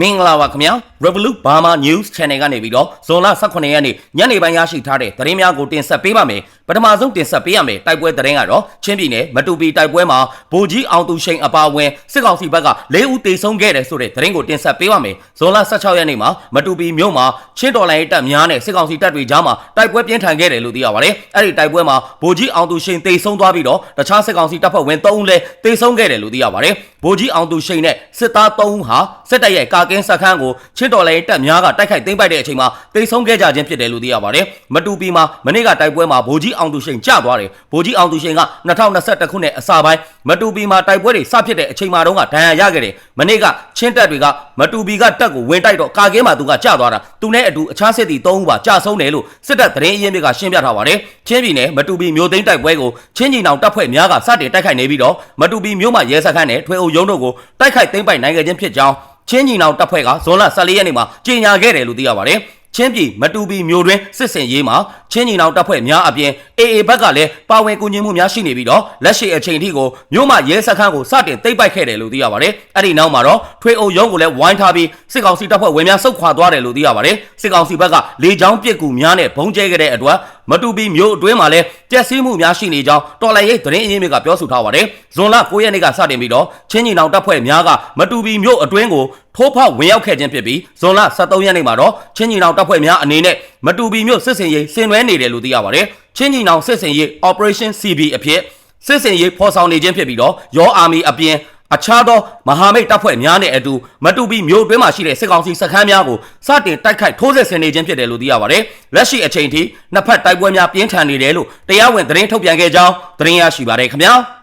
မင်္ဂလာပါခင်ဗျာ Revolut Burma News Channel ကနေပြီးတော့ဇွန်လ18ရက်နေ့ညနေပိုင်းရရှိထားတဲ့သတင်းများကိုတင်ဆက်ပေးပါမယ်ပထမဆုံးတင်ဆက်ပေးရမယ်တိုက်ပွဲသတင်းကတော့ချင်းပြည်နယ်မတူပီတိုက်ပွဲမှာဗိုလ်ကြီးအောင်သူရှိန်အပါအဝင်စစ်ကောင်စီဘက်က၄ဦးတေဆုံးခဲ့တယ်ဆိုတဲ့သတင်းကိုတင်ဆက်ပေးပါမယ်ဇွန်လ16ရက်နေ့မှာမတူပီမြို့မှာချင်းတော်လိုင်းတပ်များနဲ့စစ်ကောင်စီတပ်တွေကြားမှာတိုက်ပွဲပြင်းထန်ခဲ့တယ်လို့သိရပါတယ်အဲ့ဒီတိုက်ပွဲမှာဗိုလ်ကြီးအောင်သူရှိန်တေဆုံးသွားပြီးတော့တခြားစစ်ကောင်စီတပ်ဖွဲ့ဝင်3ဦးလည်းတေဆုံးခဲ့တယ်လို့သိရပါတယ်ဗိုလ်ကြီးအောင်သူရှိန်နဲ့စစ်သား3ဦးဟာစစ်တပ်ရဲ့ကာကင်းစခန်းကိုချင်းတော်လိုင်းတပ်များကတိုက်ခိုက်သိမ်းပိုက်တဲ့အချိန်မှာတေဆုံးခဲ့ကြခြင်းဖြစ်တယ်လို့သိရပါတယ်မတူပီမှာမနေ့ကတိုက်ပွဲမှာဗိုလ်ကြီးအောင်သူရှိန်ကျသွားတယ်ဗိုလ်ကြီးအောင်သူရှိန်က2021ခုနှစ်အစပိုင်းမတူပီမှာတိုက်ပွဲတွေစဖြစ်တဲ့အချိန်မှာတုန်းကဒဏ်ရာရခဲ့တယ်မနေ့ကချင်းတပ်တွေကမတူပီကတပ်ကိုဝင်တိုက်တော့ကာကင်းမှာသူကကျသွားတာသူနဲ့အတူအခြားစစ်သည်3ဦးပါကျဆုံးတယ်လို့စစ်တပ်သတင်းအရင်းမြစ်ကရှင်းပြထားပါတယ်ချင်းပြည်နယ်မတူပီမြို့သိမ်းတိုက်ပွဲကိုချင်းကြီးနောင်တပ်ဖွဲ့များကစတင်တိုက်ခိုက်နေပြီးတော့မတူပီမြို့မှာရဲစခန်းနဲ့ထွေအုပ်ရုံးတို့ကိုတိုက်ခိုက်သိမ်းပိုက်နိုင်ခဲ့ခြင်းဖြစ်ကြောင်း ချင်းကြီးနောင်တပ်ဖွဲ့ကဇွန်လ14ရက်နေ့မှာကြေညာခဲ့တယ်လို့သိရပါတယ်ချင်းပြည်မတူပီမြို့တွင်စစ်စင်ရေးမှာချင်းညီနောင်တပ်ဖွဲ့များအပြင် AA ဘက်ကလည်းပါဝင်ကူညီမှုများရှိနေပြီးတော့လက်ရှိအချိန်ထိကိုမြို့မှာရဲစခန်းကိုစတင်သိမ်းပိုက်ခဲ့တယ်လို့သိရပါတယ်။အဲ့ဒီနောက်မှာတော့ထွေအုပ်ရုံးကိုလည်းဝိုင်းထားပြီးစစ်ကောင်စီတပ်ဖွဲ့ဝင်များဆုတ်ခွာသွားတယ်လို့သိရပါတယ်။စစ်ကောင်စီဘက်ကလေကြောင်းပစ်ကူများနဲ့ဘုံကျဲခဲ့တဲ့အတွက် မတူပီမြို့အတွင်းမှာလည်းပျက်စီးမှုများရှိနေကြောင်းတော်လိုင်ရေးသတင်းအရင်းမြစ်ကပြောဆိုထားပါတယ်။ဇွန်လ9ရက်နေ့ကစတင်ပြီးတော့ချင်းညီနောင်တပ်ဖွဲ့များကမတူပီမြို့အတွင်းကိုထိုးဖောက်ဝင်ရောက်ခဲ့ခြင်းဖြစ်ပြီးဇွန်လ23ရက်နေ့မှာတော့ချင်းညီနောင်တပ်ဖွဲ့များအနေနဲ့မတူပီမြို့စစ်စင်ရေးဆင်နွှဲနေတယ်လို့သိရပါတယ်။ချင်းညီနောင်စစ်စင်ရေး Operation CB အဖြစ်စစ်စင်ရေးဖော်ဆောင်နေခြင်းဖြစ်ပြီးတော့ရောအာမီအပြင် အခြားသောမဟာမိတ်တပ်ဖွဲ့များနဲ့အတူမတူပီမြို့အတွင်းမှာရှိတဲ့စစ်ကောင်စီစခန်းများကိုစတင်တိုက်ခိုက်ထိုးစစ်ဆင်နေခြင်းဖြစ်တယ်လို့သိရပါတယ်။လက်ရှိအချိန်ထိနှစ်ဖက်တိုက်ပွဲများပြင်းထန်နေတယ်လို့တရားဝင်သတင်းထုတ်ပြန်ခဲ့ကြောင်းသတင်းရရှိပါတယ်ခင်ဗျာ။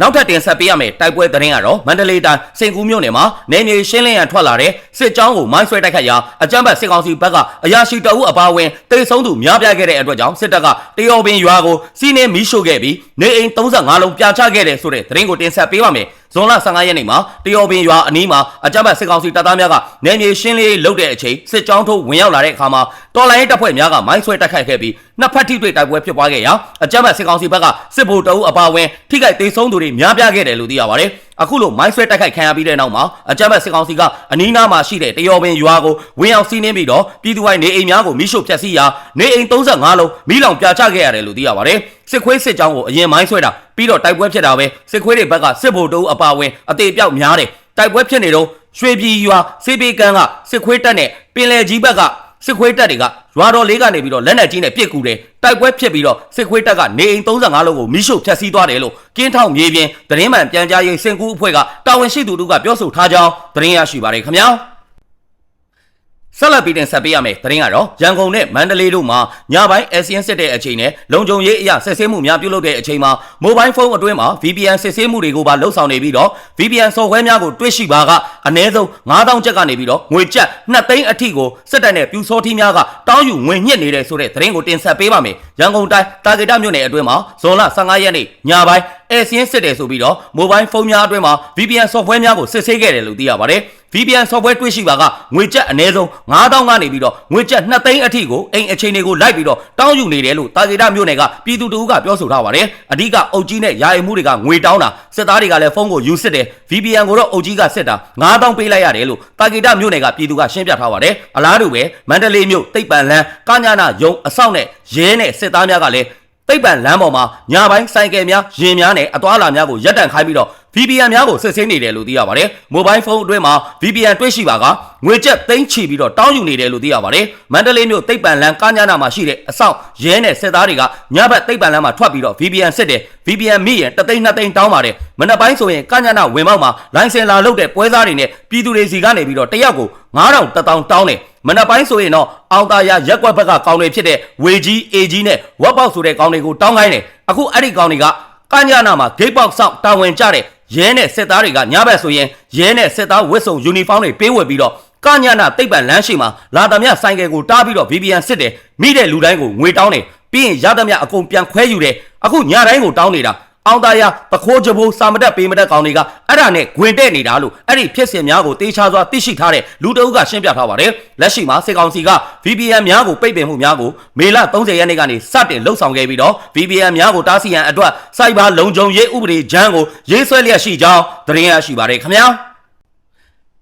နောက်ထပ်တင်ဆက်ပေးရမယ့်တိုက်ပွဲသတင်းကတော့မန္တလေးတိုင်းစင်ကူးမြို့နယ်မှာနေမြေရှင်းလင်းရန်ထွက်လာတဲ့စစ်ကြောင်းကိုမိုင်းဆွဲတိုက်ခိုက်ရာအကြမ်းဖက်စစ်ကောင်စီဘက်ကအရာရှိတအုပ်အပါအဝင်တိတ်ဆုံးသူများပြားခဲ့တဲ့အတွက်ကြောင့်စစ်တပ်ကတရော်ပင်ရွာကိုစီးနှင်းမီးရှို့ခဲ့ပြီးနေအိမ်35လုံးပြာချခဲ့တယ်ဆိုတဲ့သတင်းကိုတင်ဆက်ပေးပါမယ် ဇွန်လ15ရက်နေ့မှာတရော်ပင်ရွာအနီးမှာအကြမ်းဖက်စစ်ကောင်စီတပ်သားများကနေမြေရှင်းလင်းရေးလုပ်တဲ့အချိန်စစ်ကြောင်းထိုးဝင်ရောက်လာတဲ့အခါမှာတော်လိုင်းရေးတပ်ဖွဲ့များကမိုင်းဆွဲတိုက်ခိုက်ခဲ့ပြီးနှစ်ဖက်ထိတွေ့တိုက်ပွဲဖြစ်ပွားခဲ့ရာအကြမ်းဖက်စစ်ကောင်စီဘက်ကစစ်ဗိုလ်တအုပ်အပါအဝင်ထိခိုက်ဒေဆုံးသူတွေများပြားခဲ့တယ်လို့သိရပါတယ်အခုလိုမိုင်းဆွဲတိုက်ခိုက်ခံရပြီးတဲ့နောက်မှာအကြမ်းဖက်စစ်ကောင်စီကအနီးနားမှာရှိတဲ့တရော်ပင်ရွာကိုဝင်အောင်စီးနှင်းပြီးတော့ပြည်သူ့ဝိုင်းနေအိမ်များကိုမိရှို့ဖျက်ဆီးရာနေအိမ်35လုံးမိလောင်ပြာချခဲ့ရတယ်လို့သိရပါတယ် စစ်ခွေးစစ်ကြောင်းကိုအရင်မိုင်းဆွဲတာပြီးတော့တိုက်ပွဲဖြစ်တာပဲစစ်ခွေးတွေဘက်ကစစ်ဗိုလ်တအုပ်အပါအဝင်အသေးပြောက်များတယ်တိုက်ပွဲဖြစ်နေတော့ရွှေပြည်ရွာစေပေကန်းကစစ်ခွေးတက်နဲ့ပင်လယ်ကြီးဘက်ကစစ်ခွေးတက်တွေကရွာတော်လေးကနေပြီးတော့လက်နက်ကြီးနဲ့ပစ်ကူတယ်တိုက်ပွဲဖြစ်ပြီးတော့စစ်ခွေးတက်ကနေအိမ်35လုံးကိုမိရှုဖျက်ဆီးသွားတယ်လို့ကင်းထောက်မြေပြင်သတင်းမှန်ပြန်ကြားရေးစင်ကူအဖွဲ့ကတာဝန်ရှိသူတို့ကပြောဆိုထားကြောင်းသတင်းရရှိပါတယ်ခင်ဗျာ ဆက်လက်ပြီးတင်ဆက်ပေးရမယ်သတင်းကတော့ရန်ကုန်နဲ့မန္တလေးတို့မှာညပိုင်း ASEAN စစ်တဲ့အချိန်နဲ့လုံခြုံရေးအရာစစ်ဆေးမှုများပြုလုပ်တဲ့အချိန်မှာမိုဘိုင်းဖုန်းအတွင်းမှာ VPN စစ်ဆေးမှုတွေကိုပါလှုပ်ဆောင်နေပြီးတော့ VPN software များကိုတွေ့ရှိပါကအနည်းဆုံး9000ကျပ်ကနေပြီးတော့ငွေကျပ်2သိန်းအထိကိုစစ်တပ်နဲ့ပြူစောထီးများကတောင်းယူငွေညှစ်နေတဲ့ဆိုတဲ့သတင်းကိုတင်ဆက်ပေးပါမယ်ရန်ကုန်တိုင်းတာဂေတမြို့နယ်အတွင်းမှာဇွန်လ15ရက်နေ့ညပိုင်း ASEAN စစ်တယ်ဆိုပြီးတော့မိုဘိုင်းဖုန်းများအတွင်းမှာ VPN software များကိုစစ်ဆေးခဲ့တယ်လို့သိရပါတယ် VPN software တွေ့ရှိပါကငွေကျပ်အနည်းဆုံး9000ကနေပြီးတော့ငွေကျပ်2သိန်းအထိကိုအိမ်အချိန်တွေကိုလိုက်ပြီးတော့တောင်းယူနေတယ်လို့တာဂေတမြို့နယ်ကပြည်သူတို့ကပြောဆိုထားပါတယ်အဓိကအုပ်ကြီးနဲ့ယာယီမှုတွေကငွေတောင်းတာစစ်သားတွေကလည်းဖုန်းကိုယူစစ်တယ် VPN ကိုတော့အုပ်ကြီးကစစ်တာ9000ပေးလိုက်ရတယ်လို့တာဂေတမြို့နယ်ကပြည်သူကရှင်းပြထားပါတယ်အလားတူပဲမန္တလေးမြို့တိတ်ပံလန်းကညာနာယုံအဆောက်နဲ့ရဲနဲ့စစ်သားများကလည်း တိတ်ပံလမ်းပေါ်မှာညပိုင်းစိုက်ကယ်များရင်များနဲ့အသွာလာများကိုရပ်တန့်ခိုင်းပြီးတော့ VPN များကိုစစ်ဆေးနေတယ်လို့သိရပါတယ်။မိုဘိုင်းဖုန်းအတွင်းမှာ VPN တွေ့ရှိပါကငွေကျပ်သိန်းချီပြီးတော့တောင်းယူနေတယ်လို့သိရပါတယ်။မန္တလေးမြို့တိတ်ပံလန်းကညာနာမှာရှိတဲ့အဆောက်ရဲနဲ့စစ်သားတွေကညဘက်တိတ်ပံလန်းမှာထွက်ပြီးတော့ VPN စစ်တယ်။ VPN မိရင်တသိန်းနှစ်သိန်းတောင်းပါတယ်။မနက်ပိုင်းဆိုရင်ကညာနာဝင်ပေါက်မှာလိုင်စင်လာလုပ်တဲ့ပွဲစားတွေနဲ့ပြည်သူတွေစီကနေပြီးတော့တရက်ကို9000တထောင်တောင်းတယ်။ မနက်ပိုင်းဆိုရင်တော့အောင်တာရရက်ကွက်ဘက်ကကောင်းတွေဖြစ်တဲ့ဝေကြီးအေကြီးနဲ့ဝက်ပေါက်ဆိုတဲ့ကောင်းတွေကိုတောင်းခိုင်းတယ်။အခုအဲ့ဒီကောင်းတွေကကညာနာမှာဂိတ်ပေါက်ဆောက်တာဝန်ကြတဲ့ရဲနဲ့စစ်သားတွေကညဘက်ဆိုရင်ရဲနဲ့စစ်သားဝတ်စုံယူနီဖောင်းတွေပေးဝတ်ပြီးတော့ကညနာတိတ်ပံလမ်းရှိမှာလာသမျှဆိုင်ကယ်ကိုတားပြီးတော့ VPN စစ်တယ်မိတဲ့လူတိုင်းကိုငွေတောင်းတယ်ပြီးရင်ရသမျှအကုန်ပြန်ခွဲယူတယ်အခုညတိုင်းကိုတောင်းနေတာ အောင်သားရပခိုးကြဘိုးစာမတက်ပေးမတက်ကောင်တွေကအဲ့ဒါနဲ့ဂွင်တဲ့နေတာလို့အဲ့ဒီဖြစ်စဉ်များကိုတေးချစွာသိရှိထားတဲ့လူတအုပ်ကရှင်းပြထားပါတယ်လက်ရှိမှာစစ်ကောင်စီက VPN များကိုပိတ်ပင်မှုများကိုမေလ30ရက်နေ့ကနေစတင်လှုပ်ဆောင်ခဲ့ပြီးတော့ VPN များကိုတားဆီးရန်အတွက်စိုက်ဘာလုံခြုံရေးဥပဒေကြမ်းကိုရေးဆွဲလျက်ရှိကြောင်းသတင်းရရှိပါတယ်ခင်ဗျာ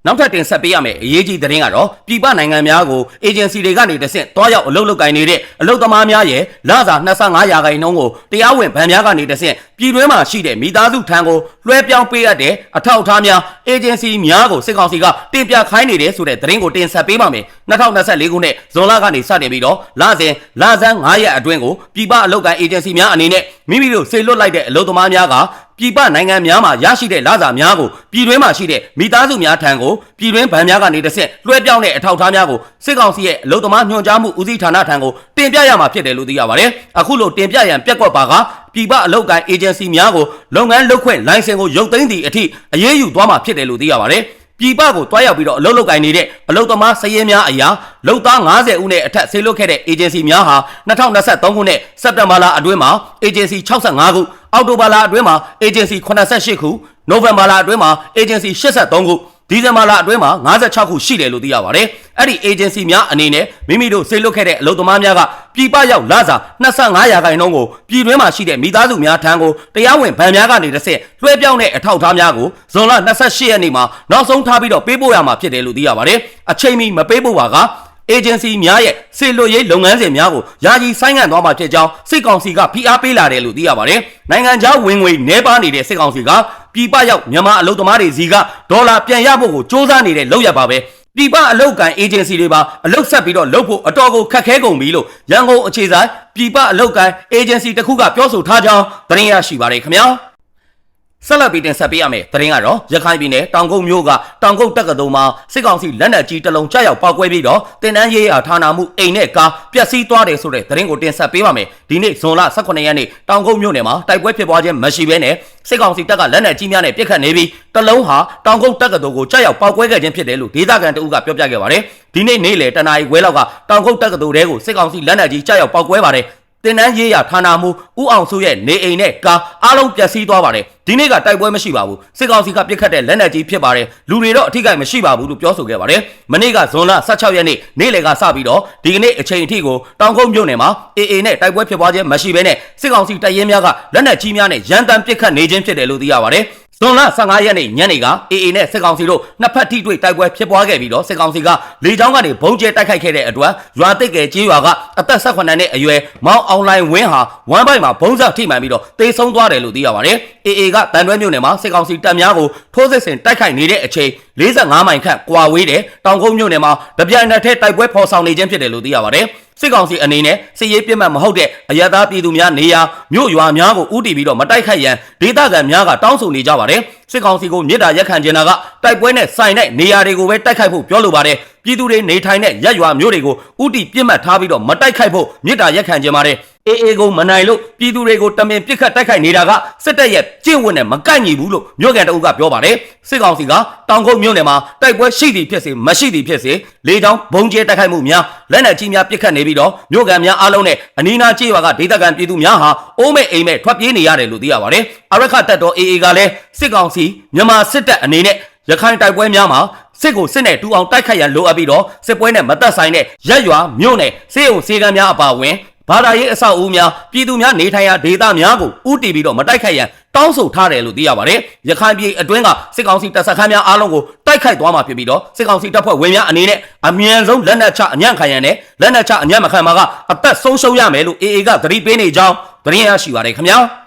နောက်ထပ်တင်ဆက်ပေးရမယ့်အရေးကြီးသတင်းကတော့ပြည်ပနိုင်ငံများကိုအေဂျင်စီတွေကနေတဆင့်တွားရောက်အလုပ်လုပ်ကိုင်နေတဲ့အလုပ်သမားများရဲ့လစာ25ရာခိုင်နှုန်းကိုတရားဝင်ဗန်များကနေတဆင့်ပြည်တွင်းမှာရှိတဲ့မိသားစုထံကိုလွှဲပြောင်းပေးရတဲ့အထောက်အထားများအေဂျင်စီများကိုစစ်ကောင်စီကတင်ပြခိုင်းနေတယ်ဆိုတဲ့သတင်းကိုတင်ဆက်ပေးပါမယ်2024ခုနှစ်ဇွန်လကနေစတင်ပြီးတော့လစဉ်လဆန်း9ရက်အတွင်းကိုပြည်ပအလုပ်ကိုင်အေဂျင်စီများအနေနဲ့မိမိတို့ဆေလွတ်လိုက်တဲ့အလုပ်သမားများက ပြည်ပနိုင်ငံများမှာရရှိတဲ့လစာများကိုပြည်တွင်းမှာရှိတဲ့မိသားစုများထံကိုပြည်တွင်းဗန်များကနေတစ်ဆင့်လွှဲပြောင်းတဲ့အထောက်အထားများကိုစစ်ကောင်စီရဲ့အလုပ်သမားညွှန်ကြားမှုဦးစီးဌာနထံကိုတင်ပြရမှာဖြစ်တယ်လို့သိရပါတယ်။အခုလိုတင်ပြရန်ပြက်ကွက်ပါကပြည်ပအလုပ်ကိုင်အေဂျင်စီများကိုလုပ်ငန်းလုပ်ခွင့်လိုင်စင်ကိုရုပ်သိမ်းသည့်အထိအရေးယူသွားမှာဖြစ်တယ်လို့သိရပါတယ်။ပြည်ပကိုတွားရောက်ပြီးတော့အလုပ်လုပ်ကိုင်နေတဲ့အလုပ်သမားစည်ရင်များအရာလုပ်သား90ဦးနဲ့အထက်ဆေးလွတ်ခဲ့တဲ့ agency များဟာ2023ခုနှစ်စက်တင်ဘာလအတွင်းမှာ agency 65ခု အောက်တိုဘာလအတွင်းမှာ agency 88ခုနိုဝင်ဘာလအတွင်းမှာ agency 83ခုဒီဇင်ဘာလအတွင်းမှာ56ခုရှိတယ်လို့သိရပါတယ်။အဲ့ဒီ agency များအနေနဲ့မိမိတို့ဆေးလွတ်ခဲ့တဲ့အလုပ်သမားများကပြည်ပရောက်လာစာ25ရာခိုင်နှုန်းကိုပြည်တွင်းမှာရှိတဲ့မိသားစုများထံကိုတရားဝင်ဗန်များကနေတစ်ဆင့်လွှဲပြောင်းတဲ့အထောက်အထားများကိုဇွန်လ28ရက်နေ့မှာနောက်ဆုံးထားပြီးတော့ပေးပို့ရမှာဖြစ်တယ်လို့သိရပါတယ်။အချိန်မီမပေးပို့ပါက agency များရဲ့စေလွတ်ရေးလုပ်ငန်းစဉ်များကိုယာယီဆိုင်းငံ့သွားမှာဖြစ်ကြောင်းစစ်ကောင်စီကဖိအားပေးလာတယ်လို့သိရပါတယ်။နိုင်ငံခြားဝင်ငွေနှဲပါနေတဲ့စစ်ကောင်စီကပြည်ပရောက်မြန်မာအလုပ်သမားတွေစီကဒေါ်လာပြန်ရဖို့ကိုစ조사နေတဲ့လောက်ရပါပဲ။ပြည်ပအလုပ်ကန် agency တွေပါအလုပ်ဆက်ပြီးတော့လုပ်ဖို့အတော်ကိုခက်ခဲကုန်ပြီလို့ရန်ကုန်အခြေဆိုင်ပြည်ပအလုပ်ကန် agency တစ်ခုကပြောဆိုထားကြောင်းသတင်းရရှိပါတယ်ခင်ဗျာ။ ဆက်လက်ပြီးတင်ဆက်ပေးရမယ်။သတင်းကတော့ရခိုင်ပြည်နယ်တောင်ကုတ်မြို့ကတောင်ကုတ်တက္ကသိုလ်မှာစစ်ကောင်စီလက်နက်ကြီးတစ်လုံးကြားရောက်ပောက်ကွဲပြီးတော့တင်တန်းရေးအားဌာနမှုအိမ်နဲ့ကားပျက်စီးသွားတယ်ဆိုတဲ့သတင်းကိုတင်ဆက်ပေးပါမယ်။ဒီနေ့ဇွန်လ18ရက်နေ့တောင်ကုတ်မြို့နယ်မှာတိုက်ပွဲဖြစ်ပွားခြင်းမရှိဘဲနဲ့စစ်ကောင်စီတပ်ကလက်နက်ကြီးများနဲ့ပစ်ခတ်နေပြီးတစ်လုံးဟာတောင်ကုတ်တက္ကသိုလ်ကိုကြားရောက်ပောက်ကွဲခဲ့ခြင်းဖြစ်တယ်လို့ဒေသခံတအုပ်ကပြောပြခဲ့ပါတယ်။ဒီနေ့နေ့လယ်တနာရီခွဲလောက်ကတောင်ကုတ်တက္ကသိုလ်တဲကိုစစ်ကောင်စီလက်နက်ကြီးကြားရောက်ပောက်ကွဲပါတယ်။ တင်တန်းရေးရဌာနမှုဥအောင်စုရဲ့နေအိမ်နဲ့ကားအားလုံးပျက်စီးသွားပါတယ်ဒီနေ့ကတိုက်ပွဲမရှိပါဘူးစစ်ကောင်စီကပြစ်ခတ်တဲ့လက်နက်ကြီးဖြစ်ပါတယ်လူတွေတော့အထိကိမရှိပါဘူးလို့ပြောဆိုခဲ့ပါတယ်မနေ့ကဇွန်လ16ရက်နေ့နေ့လယ်ကစပြီးတော့ဒီကနေ့အချိန်အထိကိုတောင်ကုန်းမြို့နယ်မှာအေအေနဲ့တိုက်ပွဲဖြစ်ပွားခြင်းမရှိဘဲနဲ့စစ်ကောင်စီတပ်ရင်းများကလက်နက်ကြီးများနဲ့ရန်တမ်းပစ်ခတ်နေခြင်းဖြစ်တယ်လို့သိရပါတယ် ဇွန်လ15ရက်နေ့ညနေကအေအေနဲ့စစ်ကောင်စီတို့နှစ်ဖက်ထိတွေ့တိုက်ပွဲဖြစ်ပွားခဲ့ပြီးတော့စစ်ကောင်စီကလေကြောင်းကနေဘုံကျဲတိုက်ခိုက်ခဲ့တဲ့အတွက်ရွာတိတ်ကယ်ကြီးရွာကအသက်18နှစ်အရွယ်မောင်အောင်လိုင်းဝင်းဟာဝမ်းပိုက်မှာဘုံစထိမှန်ပြီးတော့တေဆုံးသွားတယ်လို့သိရပါတယ်အေအေကတန်တွဲမြို့နယ်မှာစစ်ကောင်စီတပ်များကိုထိုးစစ်ဆင်တိုက်ခိုက်နေတဲ့အချိန် 45မိုင်ခန့်ကွာဝေးတဲ့တောင်ကုန်းမြို့နယ်မှာတပြိုင်နက်တည်းတိုက်ပွဲဖော်ဆောင်နေခြင်းဖြစ်တယ်လို့သိရပါတယ်စစ်ကောင်စီအနေနဲ့စစ်ရေးပြစ်မှတ်မဟုတ်တဲ့အရသာပြည်သူများနေရာမြို့ရွာများကိုဥတီပြီးတော့မတိုက်ခိုက်ရန်ဒေသခံများကတောင်းဆိုနေကြပါတယ်စစ်ကောင်စီကိုမြစ်တာရက်ခံကျင်တာကတိုက်ပွဲနဲ့ဆိုင်တဲ့နေရာတွေကိုပဲတိုက်ခိုက်ဖို့ပြောလိုပါတယ်ပြည်သူတွေနေထိုင်တဲ့ရက်ရွာမြို့တွေကိုဥတီပြစ်မှတ်ထားပြီးတော့မတိုက်ခိုက်ဖို့မြစ်တာရက်ခံကျင်ပါတယ်အေအေကိုမနိုင်လို့ပြည်သူတွေကိုတမင်ပြစ်ခတ်တိုက်ခိုက်နေတာကစစ်တပ်ရဲ့ကျင့်ဝတ်နဲ့မကိုက်ညီဘူးလို့မြို့ကန်တအုပ်ကပြောပါတယ်စစ်ကောင်စီကတောင်ကုန်းမြို့နယ်မှာတိုက်ပွဲရှိသည်ဖြစ်စေမရှိသည်ဖြစ်စေလေကြောင်းဘုံကျဲတိုက်ခိုက်မှုများလက်နက်ကြီးများပစ်ခတ်နေပြီးတော့မြို့ကန်များအားလုံးနဲ့အနီးနားကျေးရွာကဒေသခံပြည်သူများဟာအိုးမဲ့အိမ်မဲ့ထွက်ပြေးနေရတယ်လို့သိရပါတယ်အရခတ်တပ်တော်အေအေကလည်းစစ်ကောင်စီမြန်မာစစ်တပ်အနေနဲ့ ရခိုင်တိုက်ပွဲများမှာစစ်ကိုစစ်နဲ့တူအောင်တိုက်ခိုက်ရန်လိုအပ်ပြီးတော့စစ်ပွဲနဲ့မသက်ဆိုင်တဲ့ရက်ရွာမြို့နယ်စေုံစေကမ်းများအပါအဝင်ဘာသာရေးအဆောက်အဦများပြည်သူများနေထိုင်ရာဒေသများကိုဥတီပြီးတော့မတိုက်ခိုက်ရန်တောင်းဆိုထားတယ်လို့သိရပါတယ်။ရခိုင်ပြည်အတွင်းကစစ်ကောင်စီတပ်စခန်းများအားလုံးကိုတိုက်ခိုက်သွားမှာဖြစ်ပြီးတော့စစ်ကောင်စီတပ်ဖွဲ့ဝင်များအနေနဲ့အမြန်ဆုံးလက်နက်ချအညံ့ခံရန်နဲ့လက်နက်ချအညံ့မခံမှာကအသက်ဆုံးရှုံးရမယ်လို့ AA ကသတိပေးနေကြောင်းသတင်းရရှိပါတယ်ခင်ဗျာ။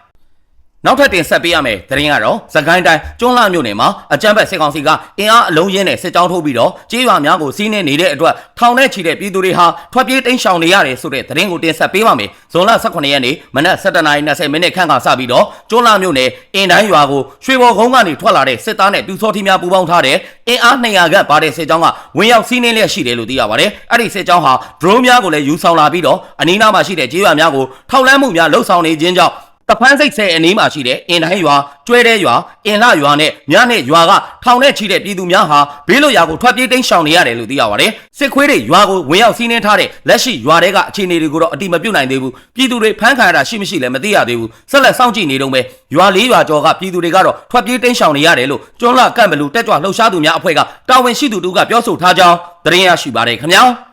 နောက်ထပ်တင်ဆက်ပေးရမယ်သတင်းကတော့သခိုင်းတိုင်းကျွန်းလာမြို့နယ်မှာအကြမ်းဖက်စစ်ကောင်စီကအင်အားအလုံးရင်းနဲ့စစ်ကြောင်းထိုးပြီးတော့ကြေးရွာများကိုစီးနှင်းနေတဲ့အတွက်ထောင်ထဲချီတဲ့ပြည်သူတွေဟာထွက်ပြေးတိမ်းရှောင်နေရတယ်ဆိုတဲ့သတင်းကိုတင်ဆက်ပေးပါမယ်။ဇွန်လ18ရက်နေ့မနက်7:20မိနစ်ခန့်ကစပြီးတော့ကျွန်းလာမြို့နယ်အင်တိုင်းရွာကိုရွှေဘော်ကုန်းကနေထွက်လာတဲ့စစ်သားနဲ့ပြူစောထီများပူးပေါင်းထားတဲ့အင်အား200ခန့်ပါတဲ့စစ်ကြောင်းကဝင်ရောက်စီးနှင်းလျက်ရှိတယ်လို့သိရပါတယ်။အဲ့ဒီစစ်ကြောင်းဟာ drone များကိုလည်းယူဆောင်လာပြီးတော့အနီးနားမှာရှိတဲ့ကြေးရွာများကိုထောက်လန်းမှုများလှုပ်ဆောင်နေခြင်းကြောင့် တဖန်းစိတ်ဆဲအနီးမှာရှိတဲ့အင်တိုင်းရွာကျွဲတဲ့ရွာအင်လှရွာနဲ့မြနဲ့ရွာကထောင်နဲ့ချီတဲ့ပြည်သူများဟာဘေးလွတ်ရာကိုထွက်ပြေးတိမ်းရှောင်နေရတယ်လို့သိရပါတယ်စစ်ခွေးတွေရွာကိုဝင်ရောက်စီးနှင်းထားတဲ့လက်ရှိရွာတွေကအခြေအနေတွေကိုတော့အတိမပြုတ်နိုင်သေးဘူးပြည်သူတွေဖမ်းခံရတာရှိမရှိလည်းမသိရသေးဘူးဆက်လက်စောင့်ကြည့်နေတော့ပဲရွာလေးရွာကျော်ကပြည်သူတွေကတော့ထွက်ပြေးတိမ်းရှောင်နေရတယ်လို့ကျွန်းလာကန့်ဘလူတက်ကြွလှုပ်ရှားသူများအဖွဲ့ကတာဝန်ရှိသူတို့ကပြောဆိုထားကြောင်းသတင်းရရှိပါတယ်ခင်ဗျာ